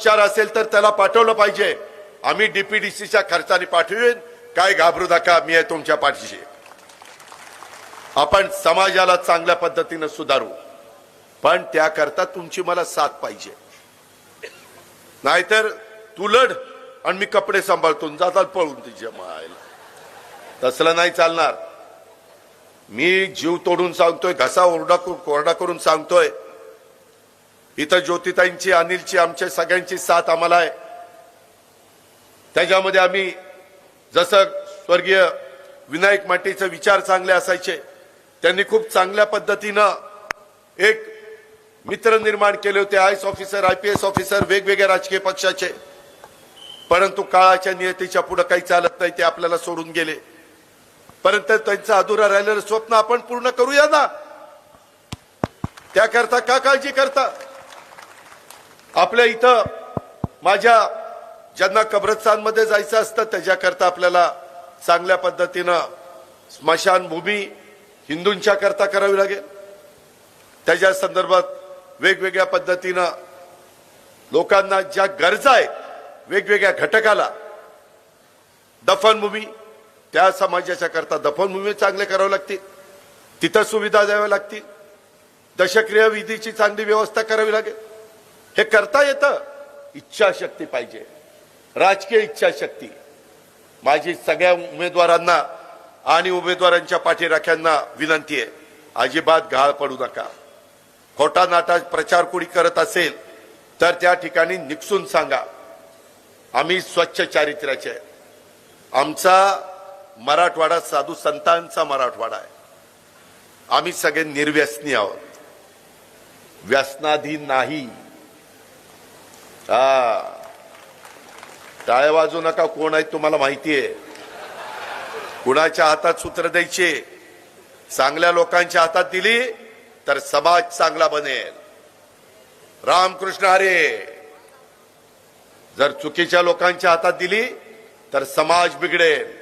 हुशार असेल तर त्याला पाठवलं पाहिजे. आम्ही डीपीडीसीच्या खर्चाने पाठवेन. काय घाबरू नका मी आहे तुमच्या पाठीशी. आपण समाजाला चांगल्या पद्धतीनं सुधारू. पण त्याकरता तुमची मला साथ पाहिजे. नाहीतर तू लढ आणि मी कपडे सांभाळतो आणि जातात पळून तिच्या मायला. तसलं नाही चालणार. मी जीव तोडून सांगतोय घसा ओरडा करून कोरडा करून सांगतोय. इथं ज्योतिताईंची अनिलची आमच्या सगळ्यांची साथ आम्हाला आहे. त्याच्यामध्ये आम्ही जसं स्वर्गीय विनायक माटेचे विचार चांगले असायचे त्यांनी खूप चांगल्या पद्धतीनं एक मित्र निर्माण केले होते I S officer I P S officer वेगवेगळ्या राजकीय पक्षाचे. परंतु काळाच्या नियतीच्या पुढे काही चालत नाही ते आपल्याला सोडून गेले. परंतु त्यांचं अधुरा राहिलेलं स्वप्न आपण पूर्ण करूया ना. त्याकरता का काळजी करता? आपल्या इथं माझ्या ज्यांना कब्रस्तानमध्ये जायचं असतं त्याच्याकरता आपल्याला चांगल्या पद्धतीनं स्मशानभूमी हिंदूंच्या करता करावी लागेल. त्याच्या संदर्भात वेगवेगळ्या पद्धतीनं लोकांना ज्या गरजा आहेत वेगवेगळ्या घटकाला दफनभूमी त्या समाजाच्या करता दफनभूमी चांगले करावे लागतील. तिथं सुविधा द्याव्या लागतील. दशक्रिया विधीची चांगली व्यवस्था करावी लागेल. हे करता येतं. इच्छाशक्ती पाहिजे. राजकीय इच्छाशक्ती. माझी सगळ्या उमेदवारांना आणि उमेदवारांच्या पाठीराख्यांना विनंती आहे. अजिबात घाळ पडू नका. खोटा नाटा प्रचार कोणी करत असेल तर त्या ठिकाणी निकसून सांगा. आम्ही स्वच्छ चारित्र्याचे आमचा मराठवाडा साधू संतांचा मराठवाडा आहे. आम्ही सगळे निर्व्यसनी आहोत. व्यसनाधीन नाही. हा. टाळ्या वाजू नका कोण आहेत तुम्हाला माहिती आहे कुणाच्या हातात सूत्र द्यायचे? चांगल्या लोकांच्या हातात दिली तर समाज चांगला बनेल. रामकृष्ण हरे जर चुकीच्या लोकांच्या हातात दिली तर समाज बिघडेल.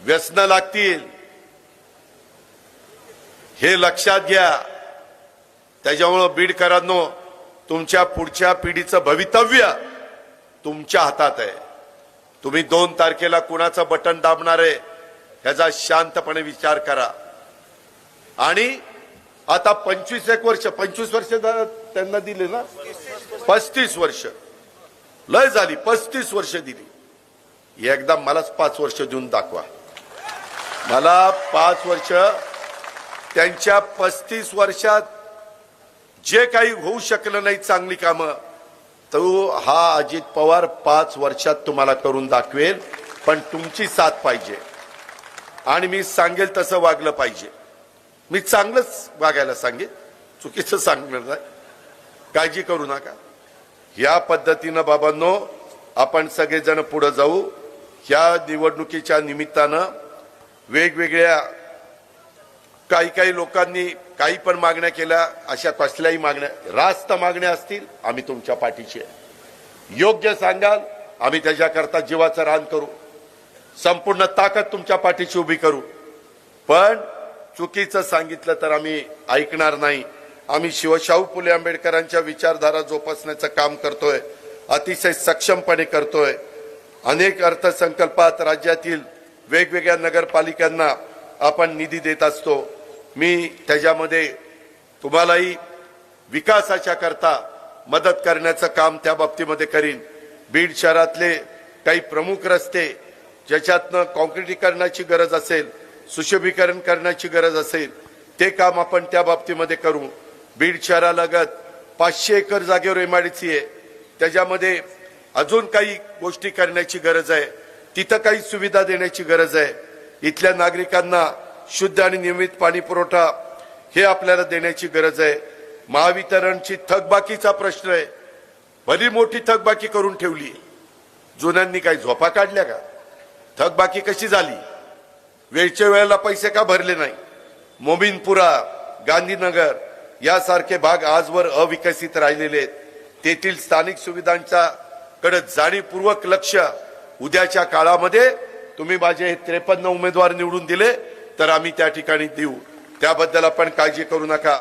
व्यसन लागतील. हे लक्षात घ्या. त्याच्यामुळं बीडकरांनो तुमच्या पुढच्या पिढीचं भवितव्य तुमच्या हातात आहे. तुम्ही दोन तारखेला कुणाचं बटन दाबणार आहे ह्याचा शांतपणे विचार करा. आणि आता पंचवीस एक वर्ष पंचवीस वर्ष त्यांना दिले ना? पस्तीस वर्ष. लय झाली पस्तीस वर्ष दिली. एकदा मलाच पाच वर्ष देऊन दाखवा. मला पाच वर्ष त्यांच्या पस्तीस वर्षात जे काही होऊ शकलं नाही चांगली कामं तो हा अजित पवार पाच वर्षात तुम्हाला करून दाखवेल पण तुमची साथ पाहिजे. आणि मी सांगेल तसं वागलं पाहिजे. मी चांगलंच वागायला सांगेन. चुकीचं सांगणार नाही. काळजी करू नका. या पद्धतीनं बाबांनो आपण सगळेजण पुढे जाऊ. या निवडणुकीच्या निमित्तानं वेगवेगळ्या काही काही लोकांनी काही पण मागण्या केल्या अशा कसल्याही मागण्या रास्त मागण्या असतील आम्ही तुमच्या पाठीशी आहे. योग्य सांगाल आम्ही त्याच्याकरता जीवाचं रान करू. संपूर्ण ताकद तुमच्या पाठीशी उभी करू. पण चुकीचं सांगितलं तर आम्ही ऐकणार नाही. आम्ही शिवशाहू फुले आंबेडकरांच्या विचारधारा जोपासण्याचं काम करतोय अतिशय सक्षमपणे करतोय. अनेक अर्थसंकल्पात राज्यातील वेगवेगळ्या नगरपालिकांना आपण निधी देत असतो. मी त्याच्यामध्ये तुम्हालाही विकासाच्या करता मदत करण्याचं काम त्या बाबतीमध्ये करीन. बीड शहरातले काही प्रमुख रस्ते ज्याच्यातनं कॉन्क्रिटीकरणाची गरज असेल सुशोभीकरण करण्याची गरज असेल ते काम आपण त्या बाबतीमध्ये करू. बीड शहरालगत पाचशे एकर जागेवर एमआयडीसी आहे. त्याच्यामध्ये अजून काही गोष्टी करण्याची गरज आहे. तिथं काही सुविधा देण्याची गरज आहे. इथल्या नागरिकांना शुद्ध आणि नियमित पाणी पुरवठा हे आपल्याला देण्याची गरज आहे. महावितरणची थकबाकीचा प्रश्न आहे. भली मोठी थकबाकी करून ठेवली. जुन्यांनी काही झोपा काढल्या का? थकबाकी कशी झाली? वेळच्या वेळेला पैसे का भरले नाही? मोमिनपुरा गांधीनगर यासारखे भाग आजवर अविकसित राहिलेले आहेत. तेथील स्थानिक सुविधांच्या कडे जाणीवपूर्वक लक्ष उद्याच्या काळामध्ये तुम्ही माझे हे त्रेपन्न उमेदवार निवडून दिले. तर आम्ही त्या ठिकाणी देऊ. त्याबद्दल आपण काळजी करू नका.